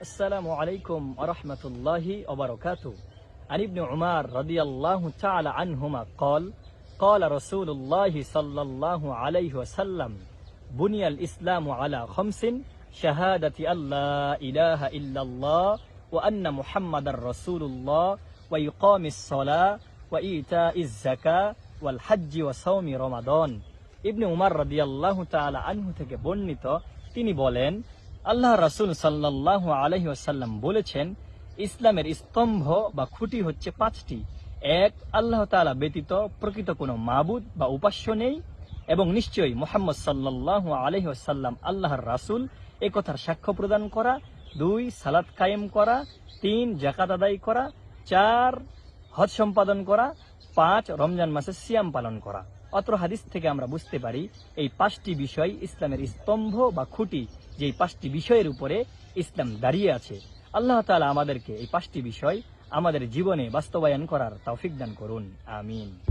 السلام عليكم ورحمة الله وبركاته عن ابن عمر رضي الله تعالى عنهما قال قال رسول الله صلى الله عليه وسلم بني الإسلام على خمس شهادة أن لا إله إلا الله وأن محمد رسول الله ويقام الصلاة وإيتاء الزكاة والحج وصوم رمضان ইবনে উমার রাদিয়াল্লাহু তাআলা আনহু থেকে বর্ণিত তিনি বলেন আল্লাহ রাসূল সাল্লাল্লাহু আলাইহি ওয়াসাল্লাম বলেছেন, ইসলামের স্তম্ভ বা খুঁটি হচ্ছে পাঁচটি। এক, আল্লাহ তাআলা ব্যতীত প্রকৃত কোনো মাবুদ বা উপাস্য নেই এবং নিশ্চয়ই মোহাম্মদ সাল্লাল্লাহু আলাইহি ওয়াসাল্লাম আল্লাহর রাসূল, এ কথার সাক্ষ্য প্রদান করা। দুই, সালাত কায়েম করা। তিন জাকাত আদায় করা। চার হজ সম্পাদন করা, পাঁচ রমজান মাসে সিয়াম পালন করা। অত্র হাদিস থেকে আমরা বুঝতে পারি, এই পাঁচটি বিষয় ইসলামের স্তম্ভ বা খুঁটি যে পাঁচটি বিষয়ের উপরে ইসলাম দাঁড়িয়ে আছে। আল্লাহ তালা আমাদেরকে এই পাঁচটি বিষয় আমাদের জীবনে বাস্তবায়ন করার তৌফিক দান করুন। আমিন।